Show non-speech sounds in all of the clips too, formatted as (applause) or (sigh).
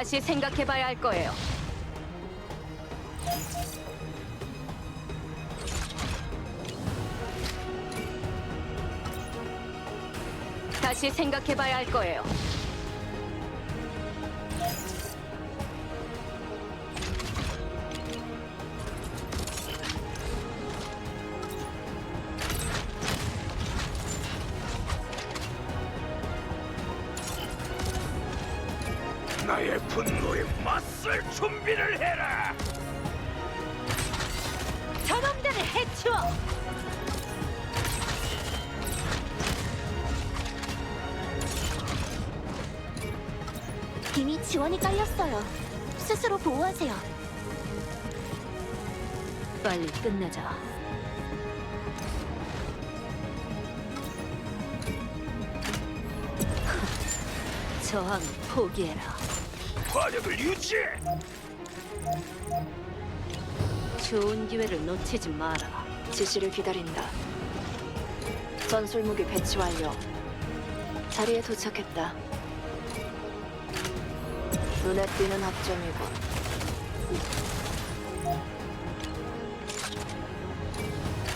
다시 생각해봐야 할 거예요. 다시 생각해봐야 할 거예요. 나의 분노에 맞설 준비를 해라. 저놈들을 해치워! 이미 지원이 깔렸어요. 스스로 보호하세요. 빨리 끝내자. 저항 포기해라. 화력을 유지해. 좋은 기회를 놓치지 마라. 지시를 기다린다. 전술 무기 배치 완료. 자리에 도착했다. 눈에 띄는 합점이군.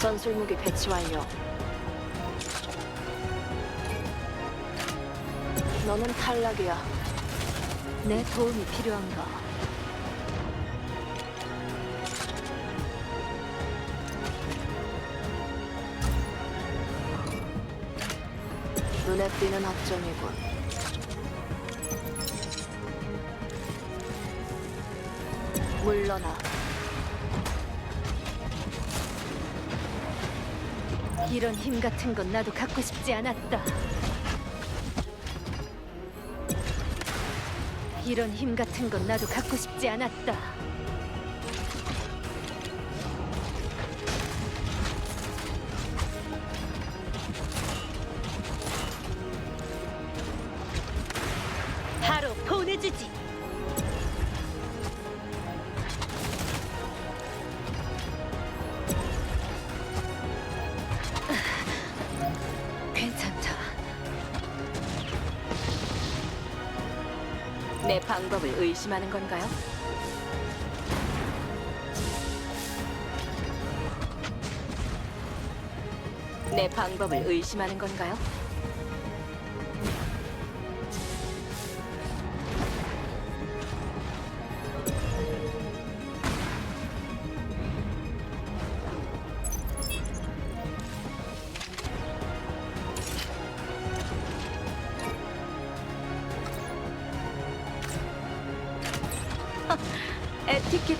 전술 무기 배치 완료. 너는 탈락이야. 내 도움이 필요한가? 눈에 띄는 합점이군. 물러나. 이런 힘 같은 건 나도 갖고 싶지 않았다. 이런 힘 같은 건 나도 갖고 싶지 않았다. 내 방법을 의심하는 건가요? 내 방법을 의심하는 건가요?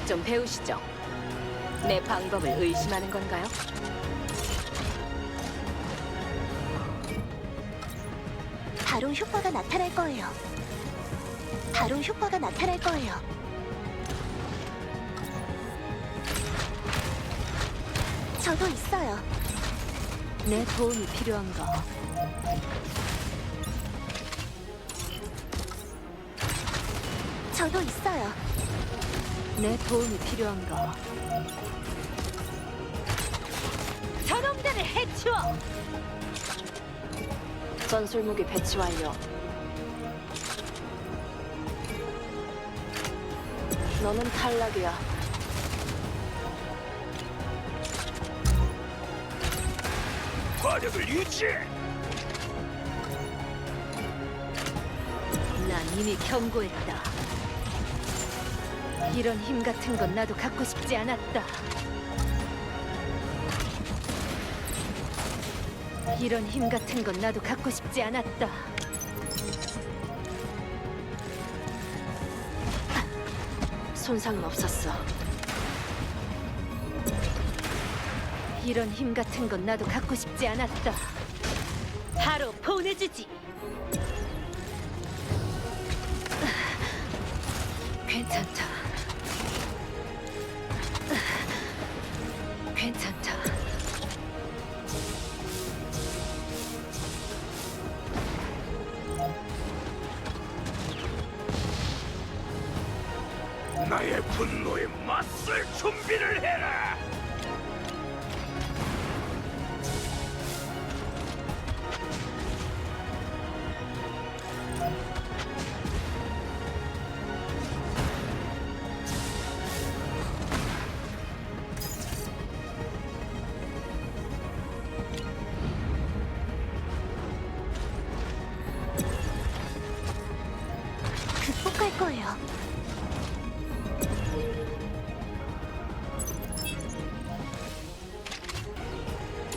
좀 배우시죠. 내 방법을 의심하는 건가요? 바로 효과가 나타날 거예요. 바로 효과가 나타날 거예요. 저도 있어요. 내 도움이 필요한가? 저도 있어요. 내 도움이 필요한가? 저놈들을 해치워! 전술 무기 배치 완료. 너는 탈락이야. 화력을 유지해. 난 이미 경고했다. 이런 힘 같은 건 나도 갖고 싶지 않았다. 이런 힘 같은 건 나도 갖고 싶지 않았다. 손상은 없었어. 이런 힘 같은 건 나도 갖고 싶지 않았다. 바로 보내주지. 괜찮다. 괜찮다. 나의 분노에 맞설 준비를 해라.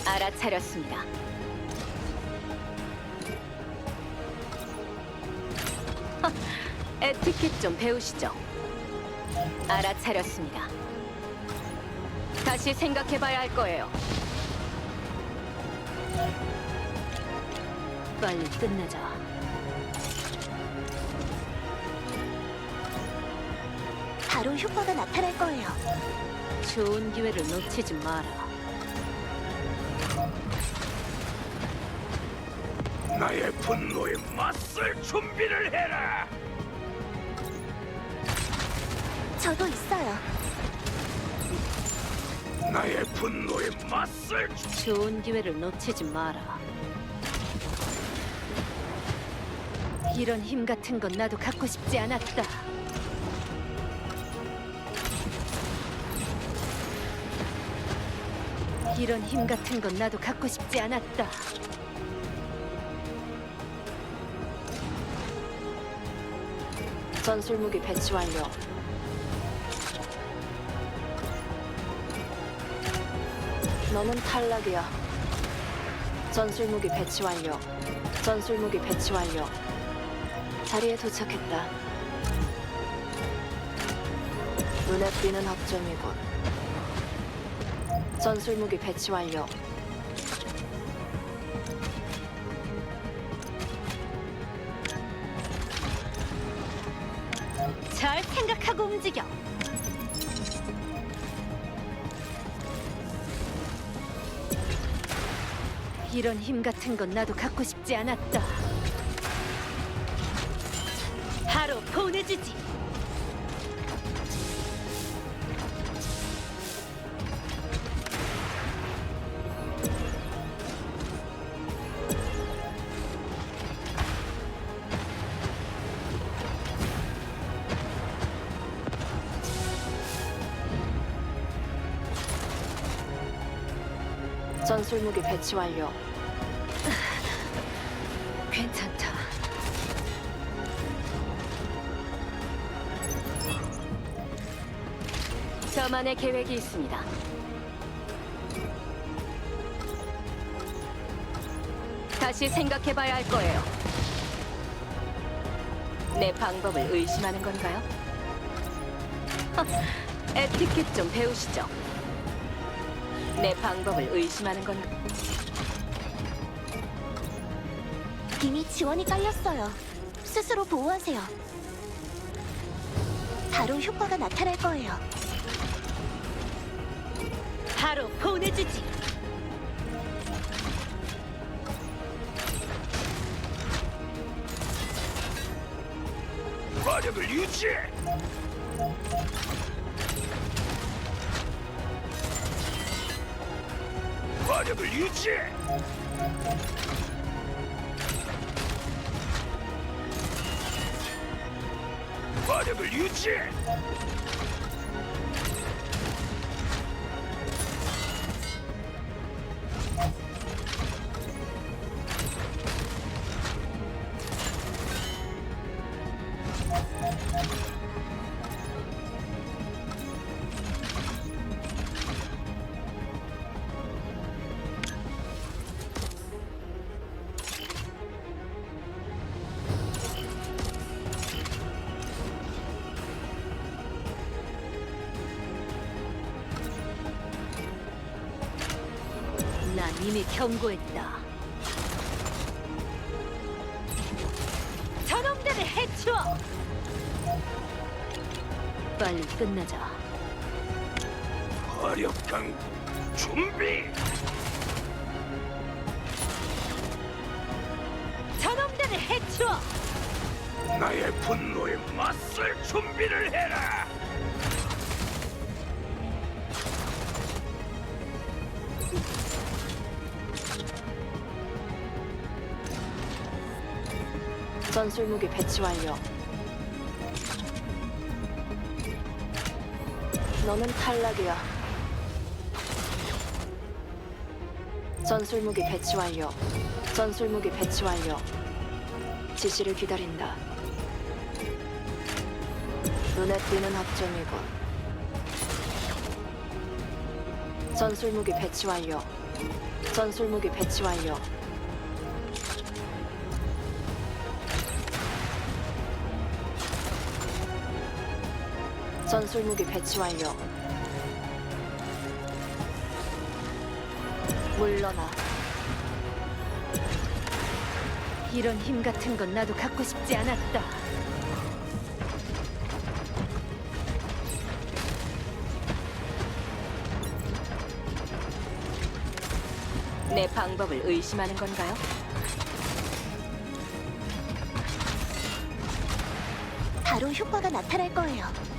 알아차렸습니다. 허, 에티켓 좀 배우시죠. 알아차렸습니다. 다시 생각해봐야 할 거예요. 빨리 끝내자. 바로 효과가 나타날 거예요. 좋은 기회를 놓치지 마라. 나의 분노에 맞설 준비를 해라. 저도 있어요. 나의 분노에 맞설 준- 좋은 기회를 놓치지 마라. 이런 힘 같은 건 나도 갖고 싶지 않았다. 이런 힘 같은 건 나도 갖고 싶지 않았다. 전술 무기 배치 완료. 너는 탈락이야. 전술 무기 배치 완료. 전술 무기 배치 완료. 자리에 도착했다. 눈에 띄는 합점이군. 전술 무기 배치 완료. 생각하고 움직여. 이런 힘 같은 건 나도 갖고 싶지 않았다. 바로 보내주지. 전술 무기 배치 완료. (laughs) 괜찮다. 저만의 계획이 있습니다. 다시 생각해봐야 할 거예요. 내 방법을 의심하는 건가요? 허, 에티켓 좀 배우시죠. 내 방법을 의심하는 건가? 이미 지원이 깔렸어요. 스스로 보호하세요. 바로 효과가 나타날 거예요. 바로 보내주지. 화력을 유지해. 화력을 유지해. 화력을 유지해. 이미 경고했다. 저놈들을 해치워! 빨리 끝내자. 화력 강구 준비. 저놈들을 해치워! 나의 분노에 맞설 준비를 해라. 전술 무기 배치 완료. 너는 탈락이야. 전술 무기 배치 완료. 전술 무기 배치 완료. 지시를 기다린다. 눈에 띄는 합점이군. 전술 무기 배치 완료. 전술 무기 배치 완료. 전술 무기 배치 완료. 물러나. 이런 힘 같은 건 나도 갖고 싶지 않았다. 내 방법을 의심하는 건가요? 바로 효과가 나타날 거예요.